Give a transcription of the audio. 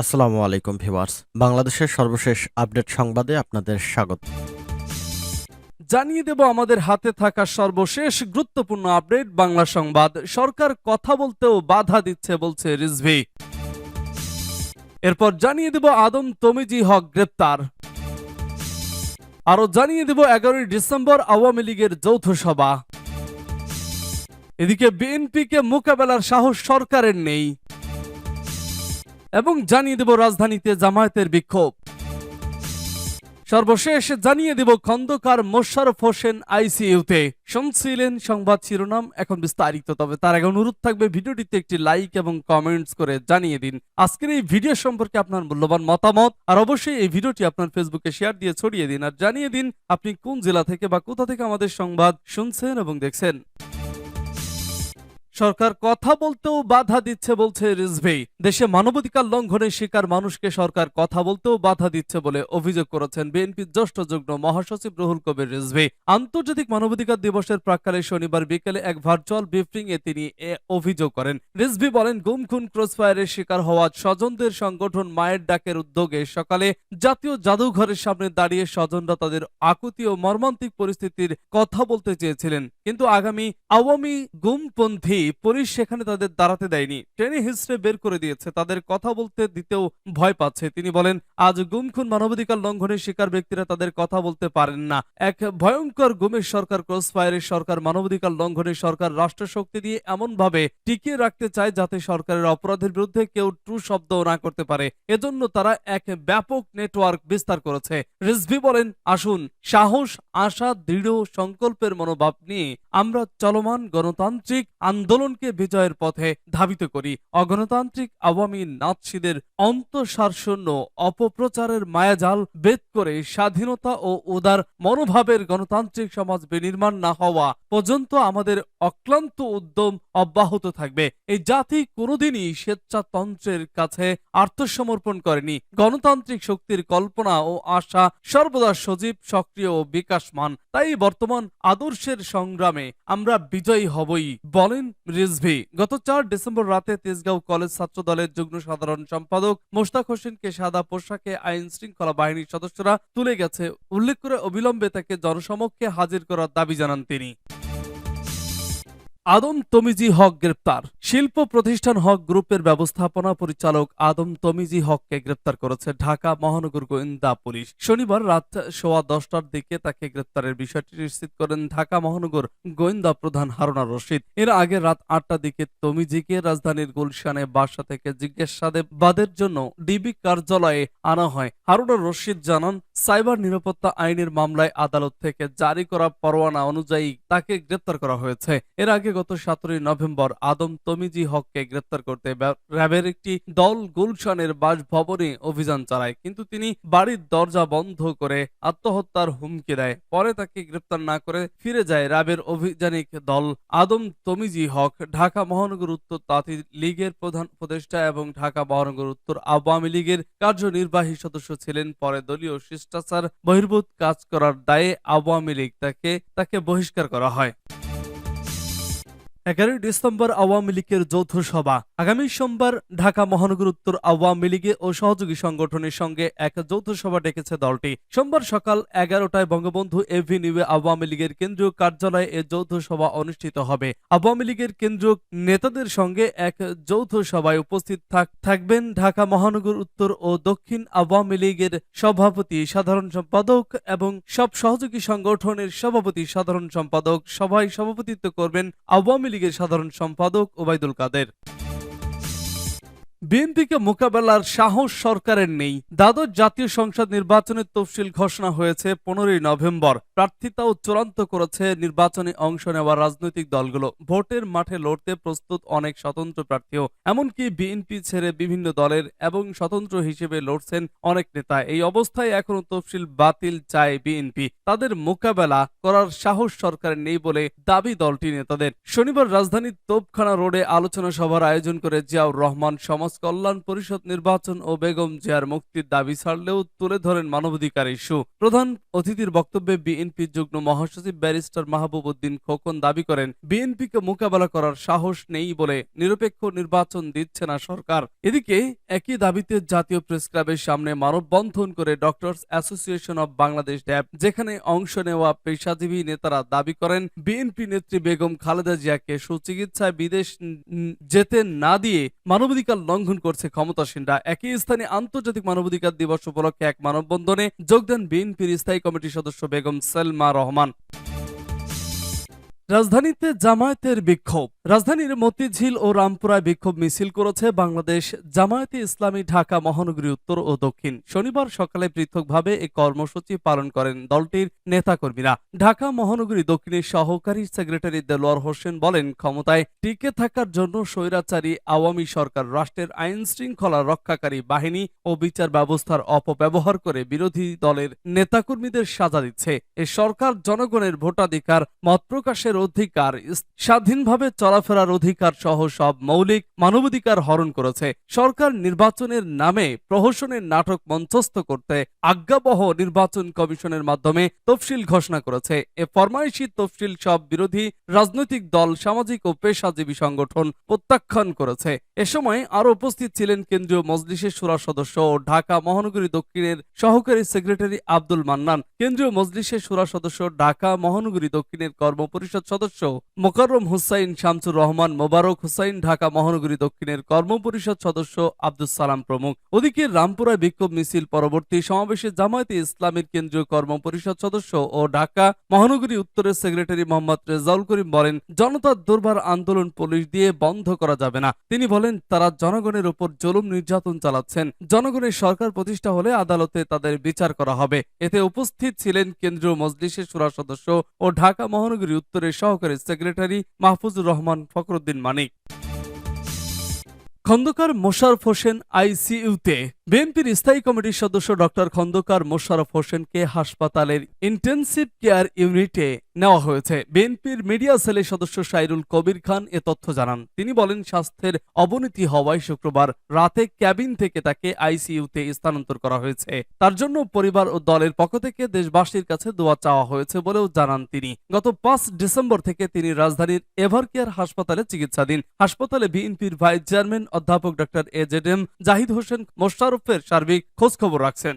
আসসালামু আলাইকুম ভিউয়ার্স। বাংলাদেশের সর্বশেষ আপডেট সংবাদে আপনাদের স্বাগত। জানিয়ে দেব আমাদের হাতে থাকা সর্বশেষ গুরুত্বপূর্ণ আপডেট বাংলা সংবাদ। সরকার কথা বলতেও বাধা দিচ্ছে বলছে রিজভি। এরপর জানিয়ে দেব আদম তমিজি হক গ্রেপ্তার। আরও জানিয়ে দেব এগারোই ডিসেম্বর আওয়ামী লীগের যৌথ সভা। এদিকে বিএনপিকে মোকাবেলার সাহস সরকারের নেই। এবং জানিয়ে দেব রাজধানীতে জামায়াতের বিক্ষোভ। সর্বশেষ জানিয়ে দেব খন্দকার মোশারফ হোসেন আইসিইউতে। শুনছিলেন সংবাদ শিরোনাম, এখন বিস্তারিত। তবে তার আগে অনুরোধ থাকবে ভিডিওটিতে একটি লাইক এবং কমেন্টস করে জানিয়ে দিন। আজকের এই ভিডিও সম্পর্কে আপনার মূল্যবান মতামত, আর অবশ্যই এই ভিডিওটি আপনার ফেসবুকে শেয়ার দিয়ে ছড়িয়ে দিন। আর জানিয়ে দিন, আপনি কোন জেলা থেকে বা কোথা থেকে আমাদের সংবাদ শুনছেন এবং দেখছেন। সরকার কথা বলতেও বাধা দিচ্ছে বলছে রিজভি। দেশে মানবাধিকার লঙ্ঘনের শিকার মানুষকে সরকার কথা বলতেও বাধা দিচ্ছে বলে অভিযোগ করেছেন বিএনপির জ্যেষ্ঠ যুগ্ম মহাসচিব রুহুল কবির রিজভি। আন্তর্জাতিক মানবাধিকার দিবসের প্রাককালে শনিবার বিকেলে এক ভার্চুয়াল ব্রিফিং এ তিনি এ অভিযোগ করেন। রিজভি বলেন, গুম খুন ক্রসফায়ারের শিকার হওয়া স্বজনদের সংগঠন মায়ের ডাকের উদ্যোগে সকালে জাতীয় জাদুঘরের সামনে দাঁড়িয়ে স্বজনরা তাদের আকুতি ও মর্মান্তিক পরিস্থিতির কথা বলতে চেয়েছিলেন। কিন্তু আগামী আওয়ামী গুমপন্থী পুলিশ সেখানে তাদের দাঁড়াতে দেয়নি। টেনে হিস্ট্রে বের করে দিয়েছে। তাদের কথা বলতে দিতেও ভয় পাচ্ছে। তিনি বলেন, আজ গুম খুন মানবাধিকার লঙ্ঘনের শিকার ব্যক্তিরা তাদের কথা বলতে পারেন না। এক ভয়ঙ্কর গুমের সরকার, ক্রসফায়ারের সরকার, মানবাধিকার লঙ্ঘনের সরকার, রাষ্ট্রশক্তি দিয়ে এমন ভাবে টিকিয়ে রাখতে চায় যাতে সরকারের অপরাধের বিরুদ্ধে কেউ ট্রু শব্দ না করতে পারে। এজন্য তারা এক ব্যাপক নেটওয়ার্ক বিস্তার করেছে। রিজভি বলেন, আসুন, সাহস, আশা, দৃঢ় সংকল্পের মনোভাব নিয়ে আমরা চলমান গণতান্ত্রিক আন্দোলনকে বিজয়ের পথে ধাবিত করি। অগণতান্ত্রিক আওয়ামী নাৎসিদের অন্তঃসারশূন্য অপপ্রচারের মায়াজাল বেদ করে স্বাধীনতা ও উদার মনোভাবের গণতান্ত্রিক সমাজ বিনির্মাণ না হওয়া পর্যন্ত আমাদের অক্লান্ত উদ্যম অব্যাহত থাকবে। এই জাতি কোনোদিনই স্বেচ্ছাতন্ত্রের কাছে আত্মসমর্পণ করেনি। গণতান্ত্রিক শক্তির কল্পনা ও আশা সর্বদা সজীব, সক্রিয় ও বিকাশমান। তাই বর্তমান আদর্শের সংগ্রামে আমরা বিজয়ী হবই, বলেন রিজভি। গত চার ডিসেম্বর রাতে তেজগাঁও কলেজ ছাত্র দলের যুগ্ম সাধারণ সম্পাদক মোশতাক হোসেনকে সাদা পোশাকে আইন শৃঙ্খলা বাহিনীর সদস্যরা তুলে গেছে। উল্লেখ করে অবিলম্বে তাকে জনসমক্ষে হাজির করার দাবি জানান তিনি। আদম তমিজি হক গ্রেপ্তার। শিল্প প্রতিষ্ঠান হক গ্রুপের ব্যবস্থাপনা পরিচালক আদম তমিজি হককে গ্রেপ্তার করেছে ঢাকা মহানগর গোয়েন্দা পুলিশ। শনিবার রাত সোয়া দশটার দিকে তাকে গ্রেপ্তারের বিষয়টি নিশ্চিত করেন ঢাকা মহানগর গোয়েন্দা প্রধান হারুনা রশিদ। এর আগে রাত আটটার দিকে তমিজিকে রাজধানীর গুলশানে বাসা থেকে জিজ্ঞাসাবাদের জন্য ডিবি কার্যালয়ে আনা হয়। হারুনা রশিদ জানান, সাইবার নিরাপত্তা আইনের মামলায় আদালত থেকে জারি করা পরোয়ানা অনুযায়ী তাকে গ্রেপ্তার করা হয়েছে। এর আগে গত সতেরোই নভেম্বর আদম তমিজি হককে গ্রেপ্তার করতে র্যাবের একটি দল গুলশানের বাসভবনে অভিযান চালায়, কিন্তু তিনি বাড়ির দরজা বন্ধ করে আত্মহত্যার হুমকি দেয়। পরে তাকে গ্রেপ্তার না করে ফিরে যায় র্যাবের অভিযানিক দল আদম তমিজি হক। ঢাকা মহানগর উত্তর তাঁতি লীগের প্রধান উপদেষ্টা এবং ঢাকা মহানগর উত্তর আওয়ামী লীগের কার্যনির্বাহী সদস্য ছিলেন। পরে দলীয় শিষ্টাচার বহির্ভূত কাজ করার দায়ে আওয়ামী লীগ তাকে তাকে বহিষ্কার করা হয়। এগারোই ডিসেম্বর আওয়ামী লীগের যৌথ সভা। আগামী সোমবার ঢাকা মহানগর উত্তর আওয়ামী লীগে ও সহযোগী সংগঠনের সঙ্গে এক যৌথ সভা ডেকেছে দলটি। সোমবার সকাল এগারোটায় বঙ্গবন্ধু এভিনিউয়ে আওয়ামী লীগের কেন্দ্রীয় কার্যালয়ে এ যৌথ সভা অনুষ্ঠিত হবে। আওয়ামী লীগের কেন্দ্রীয় নেতাদের সঙ্গে এক যৌথ সভায় উপস্থিত থাকবেন ঢাকা মহানগর উত্তর ও দক্ষিণ আওয়ামী লীগের সভাপতি সাধারণ সম্পাদক এবং সব সহযোগী সংগঠনের সভাপতি সাধারণ সম্পাদক। সভায় সভাপতিত্ব করবেন আওয়ামী লীগের সাধারণ সম্পাদক ওবায়দুল কাদের। বিএনপিকে মোকাবেলার সাহস সরকারের নেই। দ্বাদশ জাতীয় সংসদ নির্বাচনের তফসিল ঘোষণা হয়েছে পনেরোই নভেম্বর। প্রার্থিতাও চূড়ান্ত করেছে নির্বাচনে অংশ নেওয়া রাজনৈতিক দলগুলো। ভোটের মাঠে লড়তে প্রস্তুত অনেক স্বতন্ত্র প্রার্থীও। এমনকি বিএনপি ছেড়ে বিভিন্ন দলের এবং স্বতন্ত্র হিসেবে লড়ছেন অনেক নেতা। এই অবস্থায় এখনও তফসিল বাতিল চায় বিএনপি। তাদের মোকাবেলা করার সাহস সরকারের নেই বলে দাবি দলটি নেতাদের। শনিবার রাজধানীর তোপখানা রোডে আলোচনা সভার আয়োজন করে জিয়াউর রহমান সমাজ সমাজ কল্যাণ পরিষদ নির্বাচন ও বেগম জিয়ার মুক্তির দাবি ছাড়লেও তুলে ধরেন মানবাধিকার ইস্যু। প্রধান অতিথির বক্তব্যে বিএনপি যুগ্ম মহাসচিব ব্যারিস্টার মাহবুব উদ্দিন খোকন দাবি করেন, বিএনপিকে মোকাবেলা করার সাহস নেই বলে নিরপেক্ষ নির্বাচন দিচ্ছে না সরকার। এদিকে একই দাবিতে জাতীয় প্রেস ক্লাবের সামনে মানববন্ধন করে doctors association of Bangladesh DAB, যেখানে অংশ নেওয়া পেশাজীবী নেতারা দাবি করেন, বিএনপি নেত্রী বেগম খালেদা জিয়াকে সুচিকিৎসায় বিদেশ যেতে না দিয়ে মানবাধিকার লঙ্ঘন করছে ক্ষমতাসীনরা। একই স্থানে আন্তর্জাতিক মানবাধিকার দিবস উপলক্ষে এক মানববন্ধনে যোগ দেন বিএনপির স্থায়ী কমিটির সদস্য বেগম সেলমা রহমান। রাজধানীতে জামায়াতের বিক্ষোভ। রাজধানীর মতিঝিল ও রামপুরায় বিক্ষোভ মিছিল করেছে বাংলাদেশ জামায়াতে ইসলামী ঢাকা মহানগরী উত্তর ও দক্ষিণ। শনিবার সকালে পৃথকভাবে এই কর্মসূচি পালন করেন দলটির নেতাকর্মীরা। ঢাকা মহানগরী দক্ষিণের সহকারী সেক্রেটারি দেলোয়ার হোসেন বলেন, ক্ষমতায় টিকে থাকার জন্য স্বৈরাচারী আওয়ামী সরকার, রাষ্ট্রের আইন শৃঙ্খলা রক্ষাকারী বাহিনী ও বিচার ব্যবস্থার অপব্যবহার করে বিরোধী দলের নেতাকর্মীদের সাজা দিচ্ছে। এ সরকার জনগণের ভোটাধিকার, মত প্রকাশের অধিকার, স্বাধীনভাবে চলাফেরার অধিকার সহ সব মৌলিক মানবাধিকার হরণ করেছে। সরকার নির্বাচনের নামে প্রহসনের নাটক মঞ্চস্থ করতে আজ্ঞাবহ নির্বাচন কমিশনের মাধ্যমে তফসিল ঘোষণা করেছে। এ ফরমাইশি তফসিল সব বিরোধী রাজনৈতিক দল, সামাজিক ও পেশাজীবী সংগঠন প্রত্যাখ্যান করেছে। এ সময় আরও উপস্থিত ছিলেন কেন্দ্রীয় মজলিসের সুরা সদস্য ও ঢাকা মহানগরী দক্ষিণের সহকারী সেক্রেটারি আব্দুল মান্নান, কেন্দ্রীয় মজলিসের সুরা সদস্য ঢাকা মহানগরী দক্ষিণের কর্মপরিষদ সদস্য মোকাররম হুসাইন শামসুর রহমান, মোবারক হুসাইন, ঢাকা মহানগরী দক্ষিণের কর্মপরিষদ সদস্য আব্দুল সালাম প্রমুখ। ওদিকে রামপুরায় বিক্ষোভ মিছিল পরবর্তী সমাবেশে জামায়াতে ইসলামের কেন্দ্রীয় কর্মপরিষদ সদস্য ও ঢাকা মহানগরী উত্তরের সেক্রেটারি মোহাম্মদ রেজাউল করিম বলেন, জনতার দুর্বার আন্দোলন পুলিশ দিয়ে বন্ধ করা যাবে না। তিনি বলেন, তারা জনগণের উপর জলুম নির্যাতন চালাচ্ছেন। জনগণের সরকার প্রতিষ্ঠা হলে আদালতে তাদের বিচার করা হবে। এতে উপস্থিত ছিলেন কেন্দ্রীয় মজলিসের সুরা সদস্য ও ঢাকা মহানগরী উত্তরের সহকারী সেক্রেটারি মাহফুজুর রহমান। ফখরুদ্দিন মানিক। খন্দকার মোশারফ হোসেন আইসিইউতে বিএনপির স্থায়ী কমিটির সদস্য ডক্টর খন্দকার মোশারফ হোসেনকে হাসপাতালের ইন্টেনসিভ কেয়ার ইউনিটে নেওয়া হয়েছে। বিএনপির মিডিয়া সেলের সদস্য সাইরুল কবির খান এ তথ্য জানান। তিনি বলেন, স্বাস্থ্যের অবনতি হওয়ায় শুক্রবার রাতে ক্যাবিন থেকে তাকে আইসিইউতে স্থানান্তর করা হয়েছে। তার জন্য পরিবার ও দলের পক্ষ থেকে দেশবাসীর কাছে দোয়া চাওয়া হয়েছে বলেও জানান তিনি। গত পাঁচ ডিসেম্বর থেকে তিনি রাজধানীর এভারকেয়ার হাসপাতালে চিকিৎসাধীন। হাসপাতালে বিএনপির ভাইস চেয়ারম্যান অধ্যাপক doctor A Z M Zahid Hossain মোশারফের সার্বিক খোঁজখবর রাখছেন।